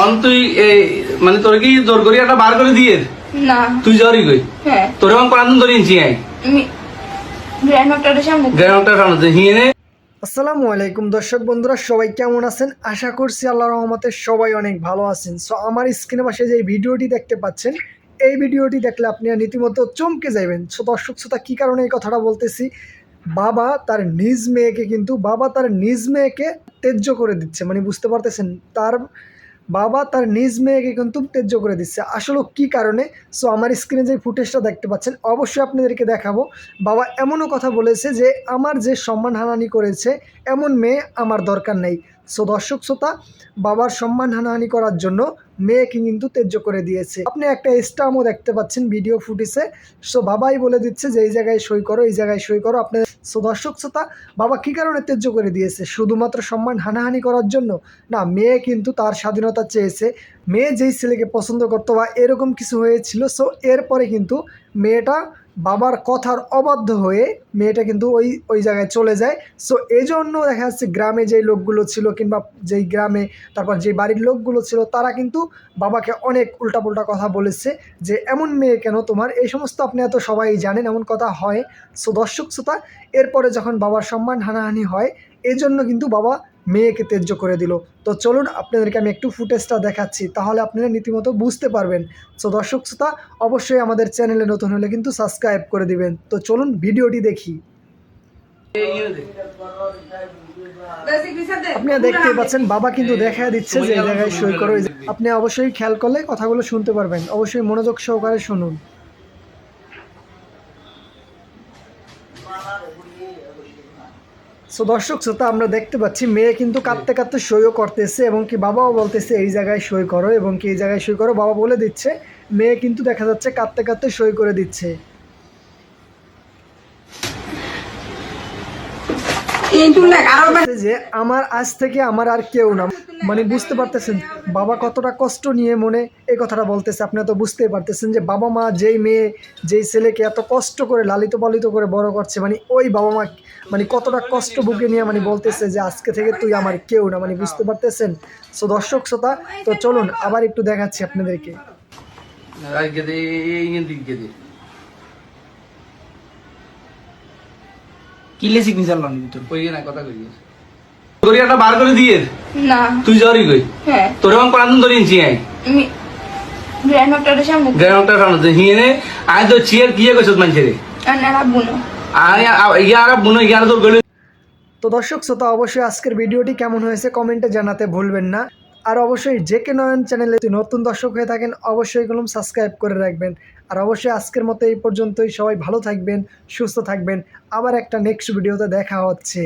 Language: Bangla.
অন তুই এই মানে তোর কি জোর করি একটা বার করে দিয়ে? না। তুই কই? হ্যাঁ। তোর এবং কোন ধরে ইঞ্চি আই? আমি গ্র্যান্ড ডক্টরের সামনে। সামনে আসসালামু আলাইকুম দর্শক বন্ধুরা সবাই কেমন আছেন? আশা করছি আল্লাহ রহমতে সবাই অনেক ভালো আছেন। সো আমার স্ক্রিনে পাশে যে ভিডিওটি দেখতে পাচ্ছেন এই ভিডিওটি দেখলে আপনি রীতিমতো চমকে যাবেন সো দর্শক শ্রোতা কী কারণে এই কথাটা বলতেছি? বাবা তার নিজ মেয়েকে কিন্তু বাবা তার নিজ মেয়েকে তেজ্য করে দিচ্ছে। মানে বুঝতে পারতেছেন তার বাবা তার নিজ মেয়েকে কিন্তু ত্যায্য করে দিচ্ছে। আসলে কি কারণে? সো আমার স্ক্রিনে যে ফুটেজটা দেখতে পাচ্ছেন, অবশ্যই আপনাদেরকে দেখাবো। বাবা এমনও কথা বলেছে যে, আমার যে সম্মান হানানি করেছে, এমন মেয়ে আমার দরকার নেই। সো দর্শক শ্রোতা, বাবার সম্মান হানাহানি করার জন্য মেয়েকে কিন্তু ত্যায্য করে দিয়েছে। আপনি একটা স্টামও দেখতে পাচ্ছেন ভিডিও ফুটেজে। সো বাবাই বলে দিচ্ছে যে, এই জায়গায় সই করো, এই জায়গায় সই করো। আপনার সো দর্শক শ্রোতা, বাবা কী কারণে ত্যায্য করে দিয়েছে? শুধুমাত্র সম্মান হানাহানি করার জন্য? না, মেয়ে কিন্তু তার স্বাধীনতা চেয়েছে। মেয়ে যেই ছেলেকে পছন্দ করতো বা এরকম কিছু হয়েছিল, সো এরপরে কিন্তু মেয়েটা বাবার কথার অবাধ্য হয়ে মেয়েটা কিন্তু ওই ওই জায়গায় চলে যায়। সো এই জন্য দেখা যাচ্ছে গ্রামে যেই লোকগুলো ছিল কিংবা যেই গ্রামে তারপর যে বাড়ির লোকগুলো ছিল, তারা কিন্তু বাবাকে অনেক উল্টাপুল্টা কথা বলেছে যে, এমন মেয়ে কেন তোমার? এই সমস্ত আপনি এত সবাই জানেন, এমন কথা হয়। সো দর্শক শ্রোতা এরপরে যখন বাবার সম্মান হানাহানি হয় এই জন্য কিন্তু বাবা মেয়েকে তেজ্য করে দিল। তো চলুন আপনাদেরকে আমি একটু ফুটেজটা দেখাচ্ছি, তাহলে আপনারা নীতিমতো বুঝতে পারবেন। সো দর্শক শ্রোতা, অবশ্যই আমাদের চ্যানেলে নতুন হলে কিন্তু সাবস্ক্রাইব করে দিবেন। তো চলুন ভিডিওটি দেখি। আপনি দেখতে পাচ্ছেন, বাবা কিন্তু দেখা দিচ্ছে যে জায়গায় সই করো আপনি অবশ্যই খেয়াল করলে কথাগুলো শুনতে পারবেন। অবশ্যই মনোযোগ সহকারে শুনুন। সো দর্শক শ্রোতা আমরা দেখতে পাচ্ছি মেয়ে কিন্তু কাঁদতে কাঁদতে সইও করতেছে এবং কি বাবাও বলতেছে এই জায়গায় সই করো এবং কি এই জায়গায় সই করো। বাবা বলে দিচ্ছে মেয়ে কিন্তু দেখা যাচ্ছে কাঁদতে কাঁদতে সই করে দিচ্ছে। যে আমার আজ থেকে আমার আর কেউ না। মানে বুঝতে পারতেছেন বাবা কতটা কষ্ট নিয়ে মনে এই কথাটা বলতেছে। আপনারা তো বুঝতেই পারতেছেন যে বাবা মা যেই মেয়ে যেই ছেলেকে এত কষ্ট করে লালিত পালিত করে বড় করছে মানে ওই বাবা মা মানে কতটা কষ্ট বুকে নিয়ে মানে বলতেছে যে আজকে থেকে তুই আমার কেউ না মানে বুঝতে পারতেছেন? সো দর্শক শ্রোতা তো চলুন আবার একটু দেখাচ্ছি আপনাদেরকে আজকে দে এই দিকে দে কিলে সিগনেচার লন ভিতর? কই না কথা কই করি একটা বার করে দিয়ে। না। তুই যাওয়ারই কই? হ্যাঁ। তোর এবং কোন ধরে ইঞ্চি আই আমি গ্র্যান্ড ডক্টরের সামনে। গ্রাউন্ডটা সামনে হিয়ে নে। আয় তো চিয়ার কিয়ে কইছত মানুষে রে? আর না রাখব না আয় ইয়ার বুনো ইয়ার তোর গলি তো দর্শক শ্রোতা অবশ্যই আজকের ভিডিওটি কেমন হয়েছে কমেন্টে জানাতে ভুলবেন না। আর অবশ্যই যে কে নয়ন চ্যানেলে যদি নতুন দর্শক হয়ে থাকেন, অবশ্যই কলম সাবস্ক্রাইব করে রাখবেন। আর অবশ্যই আজকের মতো এই পর্যন্তই। সবাই ভালো থাকবেন, সুস্থ থাকবেন। আবার একটা নেক্সট ভিডিওতে দেখা হচ্ছে।